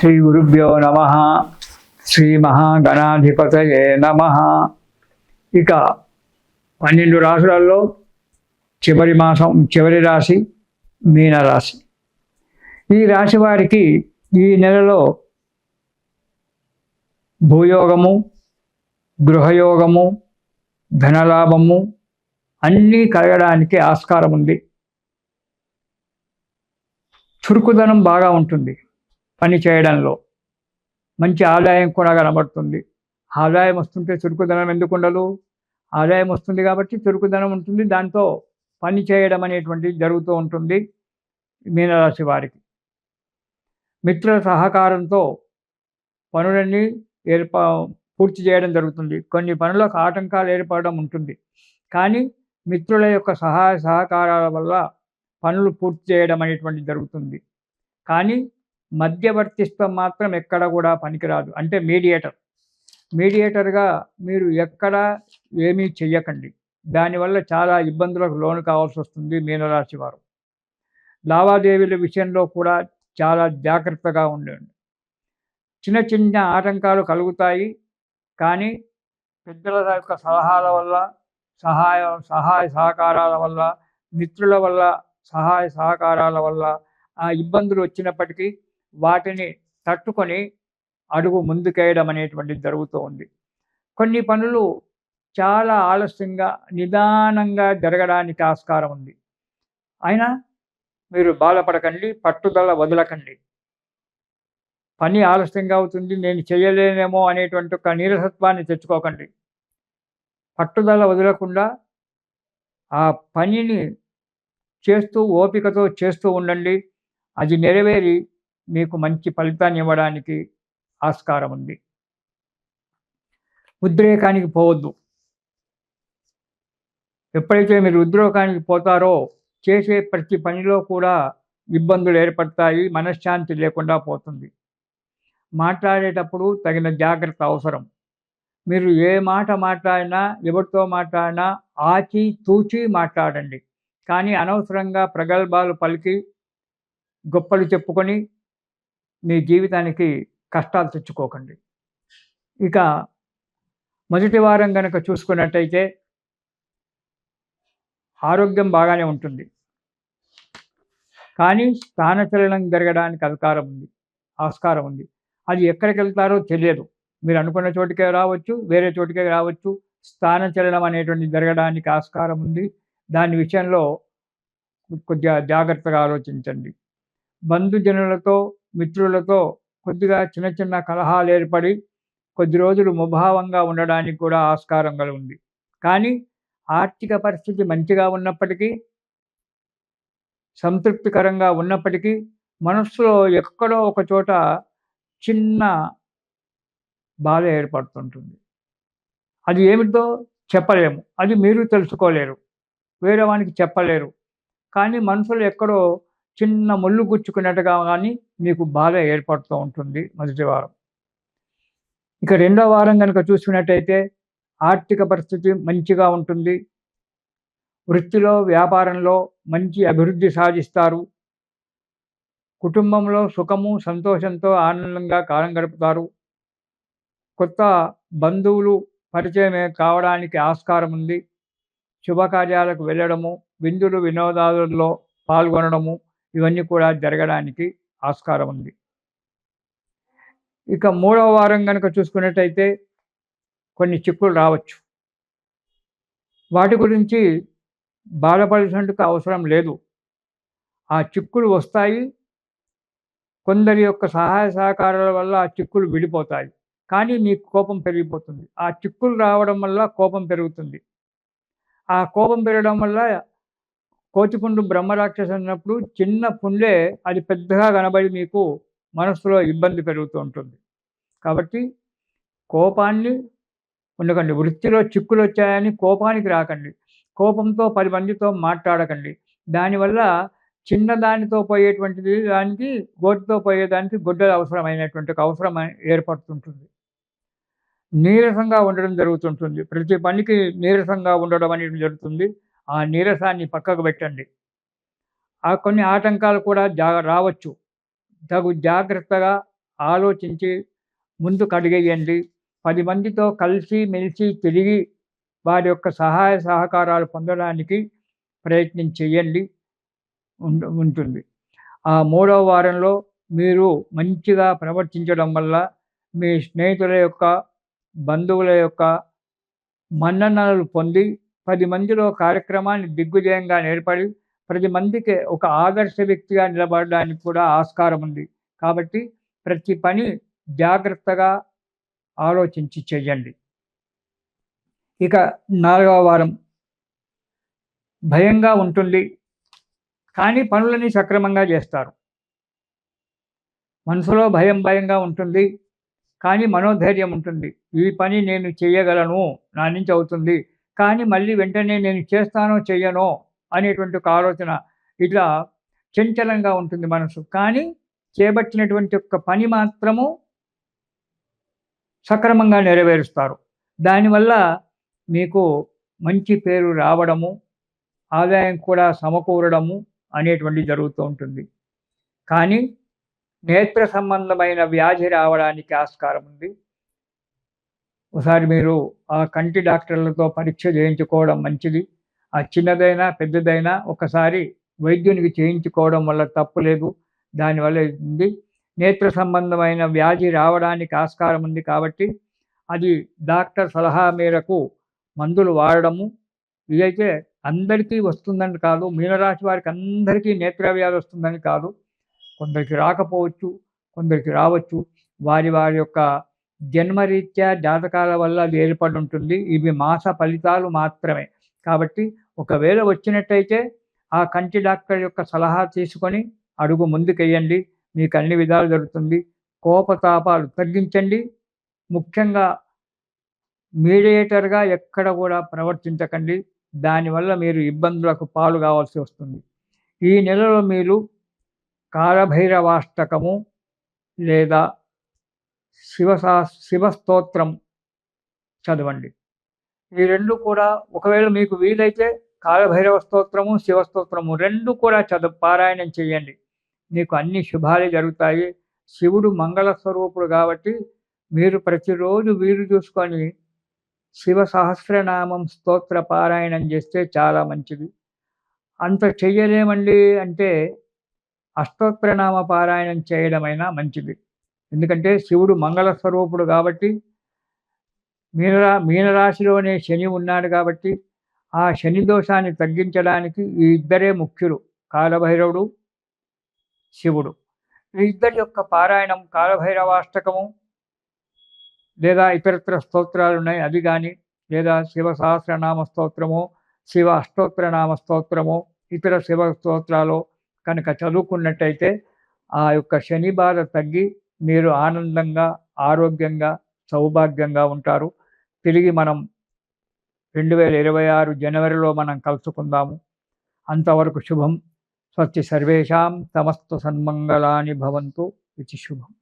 శ్రీ గురుభ్యో నమ శ్రీ మహాగణాధిపతయే నమ ఇక పన్నెండు రాశులలో చివరి మాసం చివరి రాశి మీనరాశి. ఈ రాశి వారికి ఈ నెలలో భూయోగము గృహయోగము ధనలాభము అన్నీ కలగడానికి ఆస్కారం ఉంది. చురుకుదనం బాగా ఉంటుంది. పని చేయడంలో మంచి ఆదాయం కూడా కనబడుతుంది. ఆదాయం వస్తుంటే చురుకుదనం ఎందుకు ఉండదు? ఆదాయం వస్తుంది కాబట్టి చురుకుదనం ఉంటుంది. దాంతో పని చేయడం అనేటువంటిది జరుగుతూ ఉంటుంది మీనరాశి వారికి. మిత్రుల సహకారంతో పనులన్నీ ఏర్పా పూర్తి చేయడం జరుగుతుంది. కొన్ని పనులకు ఆటంకాలు ఏర్పడడం ఉంటుంది. కానీ మిత్రుల యొక్క సహాయ సహకారాల వల్ల పనులు పూర్తి చేయడం అనేటువంటి జరుగుతుంది. కానీ మధ్యవర్తిత్వం మాత్రం ఎక్కడ కూడా పనికిరాదు. అంటే మీడియేటర్. మీడియేటర్గా మీరు ఎక్కడ ఏమీ చెయ్యకండి. దానివల్ల చాలా ఇబ్బందులకు లోను కావాల్సి వస్తుంది మీనరాశి వారు. లావాదేవీల విషయంలో కూడా చాలా జాగ్రత్తగా ఉండండి. చిన్న చిన్న ఆటంకాలు కలుగుతాయి. కానీ పెద్దల యొక్క సలహాల వల్ల సహాయ సహాయ సహకారాల వల్ల మిత్రుల వల్ల సహాయ సహకారాల వల్ల ఆ ఇబ్బందులు వచ్చినప్పటికీ వాటిని తట్టుకొని అడుగు ముందుకేయడం అనేటువంటిది జరుగుతూ ఉంది. కొన్ని పనులు చాలా ఆలస్యంగా నిదానంగా జరగడానికి ఆస్కారం ఉంది. అయినా మీరు బాధపడకండి పట్టుదల వదలకండి. పని ఆలస్యంగా అవుతుంది నేను చేయలేనేమో అనేటువంటి ఒక నీరసత్వాన్ని తెచ్చుకోకండి. పట్టుదల వదలకుండా ఆ పనిని చేస్తూ ఓపికతో చేస్తూ ఉండండి. అది నెరవేరి మీకు మంచి ఫలితాన్ని ఇవ్వడానికి ఆస్కారం ఉంది. ఉద్రేకానికి పోవద్దు. ఎప్పుడైతే మీరు ఉద్రేకానికి పోతారో చేసే ప్రతి పనిలో కూడా ఇబ్బందులు ఏర్పడతాయి మనశ్శాంతి లేకుండా పోతుంది. మాట్లాడేటప్పుడు తగిన జాగ్రత్త అవసరం. మీరు ఏ మాట మాట్లాడినా ఎవరితో మాట్లాడినా ఆచి తూచి మాట్లాడండి. కానీ అనవసరంగా ప్రగల్భాలు పలికి గొప్పలు చెప్పుకొని మీ జీవితానికి కష్టాలు తెచ్చుకోకండి. ఇక మొదటి వారం కనుక చూసుకున్నట్టయితే ఆరోగ్యం బాగానే ఉంటుంది. కానీ స్థానచలనం జరగడానికి అధికారం ఉంది ఆస్కారం ఉంది. అది ఎక్కడికి వెళ్తారో తెలియదు. మీరు అనుకున్న చోటికే రావచ్చు వేరే చోటికే రావచ్చు. స్థానచలనం అనేటువంటి జరగడానికి ఆస్కారం ఉంది. దాని విషయంలో కొద్దిగా జాగ్రత్తగా ఆలోచించండి. బంధుజనులతో మిత్రులతో కొద్దిగా చిన్న చిన్న కలహాలు ఏర్పడి కొద్ది రోజులు ముభావంగా ఉండడానికి కూడా ఆస్కారం కలిగి ఉంది కానీ ఆర్థిక పరిస్థితి మంచిగా ఉన్నప్పటికీ సంతృప్తికరంగా ఉన్నప్పటికీ మనస్సులో ఎక్కడో ఒక చోట చిన్న బాధ ఏర్పడుతుంటుంది. అది ఏమిటో చెప్పలేము. అది మీరు తెలుసుకోలేరు. వేరే వానికి చెప్పలేరు. కానీ మనసులో ఎక్కడో చిన్న ముళ్ళు గుచ్చుకున్నట్టుగా కానీ మీకు బాగా ఏర్పడుతూ ఉంటుంది మొదటి వారం. ఇక రెండో వారం కనుక చూసుకున్నట్టయితే ఆర్థిక పరిస్థితి మంచిగా ఉంటుంది. వృత్తిలో వ్యాపారంలో మంచి అభివృద్ధి సాధిస్తారు. కుటుంబంలో సుఖము సంతోషంతో ఆనందంగా కాలం గడుపుతారు. కొత్త బంధువులు పరిచయం కావడానికి ఆస్కారం ఉంది. శుభకార్యాలకు వెళ్ళడము విందులు వినోదాలలో పాల్గొనడము ఇవన్నీ కూడా జరగడానికి ఆస్కారం ఉంది. ఇక మూడవ వారం కనుక చూసుకున్నట్టయితే కొన్ని చిక్కులు రావచ్చు. వాటి గురించి బాధపడినందుకు అవసరం లేదు. ఆ చిక్కులు వస్తాయి. కొందరి యొక్క సహాయ సహకారాల వల్ల ఆ చిక్కులు విడిపోతాయి. కానీ మీకు కోపం పెరిగిపోతుంది. ఆ చిక్కులు రావడం వల్ల కోపం పెరుగుతుంది. ఆ కోపం పెరగడం వల్ల కోతిపుండు బ్రహ్మరాక్షసు అన్నప్పుడు చిన్న పుండే అది పెద్దగా కనబడి మీకు మనస్సులో ఇబ్బంది పెరుగుతూ ఉంటుంది. కాబట్టి కోపాన్ని ఉండకండి. వృత్తిలో చిక్కులు వచ్చాయని కోపానికి రాకండి. కోపంతో పది మందితో మాట్లాడకండి. దానివల్ల చిన్నదానితో పోయేటువంటిది దానికి గోటితో పోయేదానికి గుడ్డలు అవసరమైనటువంటి ఒక అవసరం ఏర్పడుతుంటుంది. నీరసంగా ఉండడం జరుగుతుంటుంది. ప్రతి పనికి నీరసంగా ఉండడం అనేది జరుగుతుంది. ఆ నీరసాన్ని పక్కకు పెట్టండి. ఆ కొన్ని ఆటంకాలు కూడా జా రావచ్చు. తగు జాగ్రత్తగా ఆలోచించి ముందుకు అడిగేయండి పది మందితో కలిసి మెలిసి తిరిగి వారి యొక్క సహాయ సహకారాలు పొందడానికి ప్రయత్నం చేయండి. ఉంటుంది. ఆ మూడవ వారంలో మీరు మంచిగా ప్రవర్తించడం వల్ల మీ స్నేహితుల యొక్క బంధువుల యొక్క మన్ననలు పొంది పది మందిలో కార్యక్రమాన్ని దిగ్విజయంగా నేర్పడి ప్రతి మందికి ఒక ఆదర్శ వ్యక్తిగా నిలబడడానికి కూడా ఆస్కారం ఉంది. కాబట్టి ప్రతి పని జాగ్రత్తగా ఆలోచించి చేయండి. ఇక నాలుగవ వారం. భయంగా ఉంటుంది కానీ పనులని సక్రమంగా చేస్తారు. మనసులో భయం భయంగా ఉంటుంది కానీ మనోధైర్యం ఉంటుంది. ఈ పని నేను చేయగలను నా నుంచి అవుతుంది కానీ మళ్ళీ వెంటనే నేను చేస్తానో చెయ్యనో అనేటువంటి ఒక ఆలోచన ఇట్లా చంచలంగా ఉంటుంది మనసు. కానీ చేపట్టినటువంటి ఒక పని మాత్రము సక్రమంగా నెరవేరుస్తారు. దానివల్ల మీకు మంచి పేరు రావడము ఆదాయం కూడా సమకూరడము అనేటువంటి జరుగుతూ ఉంటుంది. కానీ నేత్ర సంబంధమైన వ్యాధి రావడానికి ఆస్కారం ఉంది. ఒకసారి మీరు ఆ కంటి డాక్టర్లతో పరీక్ష చేయించుకోవడం మంచిది. ఆ చిన్నదైనా పెద్దదైనా ఒకసారి వైద్యునికి చేయించుకోవడం వల్ల తప్పు లేదు. దానివల్ల ఉంది నేత్ర సంబంధమైన వ్యాధి రావడానికి ఆస్కారం ఉంది కాబట్టి అది డాక్టర్ సలహా మేరకు మందులు వాడడము. ఇదైతే అందరికీ వస్తుందని కాదు. మీనరాశి వారికి అందరికీ నేత్రవ్యాధి వస్తుందని కాదు. కొందరికి రాకపోవచ్చు కొందరికి రావచ్చు. వారి వారి యొక్క జన్మరీత్యా జాతకాల వల్ల అది ఏర్పడి ఉంటుంది ఇవి మాస ఫలితాలు మాత్రమే. కాబట్టి ఒకవేళ వచ్చినట్టయితే ఆ కంటి డాక్టర్ యొక్క సలహా తీసుకొని అడుగు ముందుకెయ్యండి. మీకు అన్ని విధాలు జరుగుతుంది. కోపతాపాలు తగ్గించండి. ముఖ్యంగా మీడియేటర్గా ఎక్కడ కూడా ప్రవర్తించకండి. దానివల్ల మీరు ఇబ్బందులకు పాలు కావాల్సి వస్తుంది. ఈ నెలలో మీరు కాలభైరవాష్టకము లేదా శివసా శివస్తోత్రం చదవండి. ఈ రెండు కూడా ఒకవేళ మీకు వీలైతే కాలభైరవ స్తోత్రము శివస్తోత్రము రెండు కూడా చదువు పారాయణం చేయండి. మీకు అన్ని శుభాలే జరుగుతాయి. శివుడు మంగళ స్వరూపుడు కాబట్టి మీరు ప్రతిరోజు వీరు చూసుకొని శివ సహస్రనామం స్తోత్ర పారాయణం చేస్తే చాలా మంచిది. అంత చెయ్యలేమండి అంటే అష్టోత్తరనామ పారాయణం చేయడమైనా మంచిది. ఎందుకంటే శివుడు మంగళ స్వరూపుడు కాబట్టి మీనరా మీనరాశిలోనే శని ఉన్నాడు కాబట్టి ఆ శని దోషాన్ని తగ్గించడానికి ఈ ఇద్దరే ముఖ్యులు కాలభైరవుడు శివుడు. ఈ ఇద్దరి యొక్క పారాయణం కాలభైరవాష్టకము లేదా ఇతరత్ర స్తోత్రాలు ఉన్నాయి అది కానీ లేదా శివ సహస్రనామ స్తోత్రము శివ అష్టోత్తరనామ స్తోత్రము ఇతర శివ స్తోత్రాలు కనుక చదువుకున్నట్టయితే ఆ యొక్క శని బాధ తగ్గి మీరు ఆనందంగా ఆరోగ్యంగా సౌభాగ్యంగా ఉంటారు. తిరిగి మనం రెండు వేల ఇరవై ఆరు జనవరిలో మనం కలుసుకుందాము. అంతవరకు శుభం. స్వస్తి సర్వేషాం. సమస్త సన్మంగళాని భవంతు. ఇది శుభం.